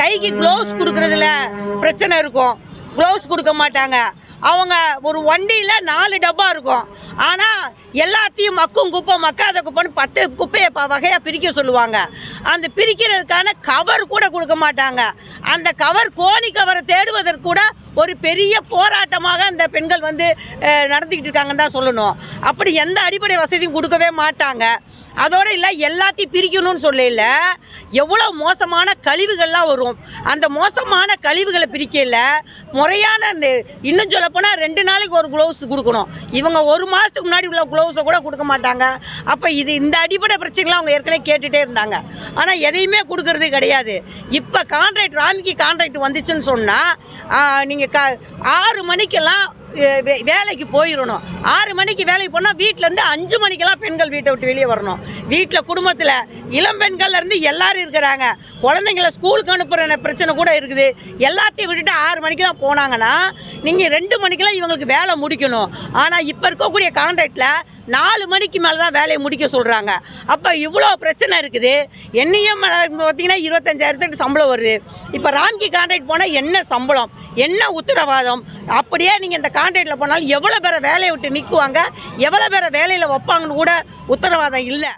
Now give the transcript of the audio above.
கைக்கு க்ளவுஸ் கொடுக்குறதுல பிரச்சனை இருக்கும். க்ளவுஸ் கொடுக்க மாட்டாங்க. அவங்க ஒரு வண்டியில் நாலு டப்பா இருக்கும். ஆனால் எல்லாத்தையும் மக்கும் குப்பை மக்காத குப்பைன்னு பத்து குப்பையை ப வகையாக பிரிக்க சொல்லுவாங்க. அந்த பிரிக்கிறதுக்கான கவர் கூட கொடுக்க மாட்டாங்க. அந்த கவர் கோணி கவரை தேடுவதற்கு கூட ஒரு பெரிய போராட்டமாக அந்த பெண்கள் வந்து நடந்துக்கிட்டு இருக்காங்கன்னு தான் சொல்லணும். அப்படி எந்த அடிப்படை வசதியும் கொடுக்கவே மாட்டாங்க. அதோடு இல்லை எல்லாத்தையும் பிரிக்கணும்னு சொல்லல எவ்வளோ மோசமான கழிவுகள்லாம் வரும். அந்த மோசமான கழிவுகளை பிரிக்கல முறையான அந்த இன்னும் சொல்லப்போனால் ரெண்டு நாளைக்கு ஒரு க்ளவுஸ் கொடுக்கணும். இவங்க ஒரு மாதத்துக்கு முன்னாடி உள்ள க்ளவுஸை கூட கொடுக்க மாட்டாங்க. அப்போ இது இந்த அடிப்படை பிரச்சனைலாம் அவங்க ஏற்கனவே கேட்டுகிட்டே இருந்தாங்க. ஆனால் எதையுமே கொடுக்கறது கிடையாது. இப்போ கான்ட்ராக்ட் ராமிக்கு கான்ட்ராக்ட் வந்துச்சுன்னு சொன்னால் நீங்கள் க ஆறு மணிக்கெல்லாம் வே- வேலைக்கு போயிடணும் ஆறு மணிக்கு வேலைக்கு போனால் வீட்டிலேருந்து அஞ்சு மணிக்கெல்லாம் பெண்கள் வீட்டை விட்டு வெளியே வரணும். வீட்டில் குடும்பத்தில் இளம் பெண்கள்லேருந்து எல்லாரும் இருக்கிறாங்க. குழந்தைங்கள ஸ்கூலுக்கு அனுப்புகிற பிரச்சனை கூட இருக்குது. எல்லாத்தையும் விட்டுட்டு ஆறு மணிக்கெல்லாம் போனாங்கன்னா நீங்கள் ரெண்டு மணிக்கெல்லாம் இவங்களுக்கு வேலை முடிக்கணும். ஆனால் இப்போ இருக்கக்கூடிய கான்ட்ராக்டில் நாலு மணிக்கு மேலே தான் வேலையை முடிக்க சொல்கிறாங்க அப்போ இவ்வளோ பிரச்சனை இருக்குது. என்னையும் பார்த்தீங்கன்னா இருபத்தஞ்சாயிரத்துக்கு சம்பளம் வருது. இப்போ ராம்கி கான்ட்ராக்ட் போனால் என்ன சம்பளம்? என்ன உத்தரவாதம்? அப்படியே நீங்கள் இந்த கான்ட்ராக்டில் போனாலும் எவ்வளோ பேரை வேலையை விட்டு நிற்குவாங்க எவ்வளோ பேரை வேலையில் வைப்பாங்கன்னு கூட உத்தரவாதம் இல்லை.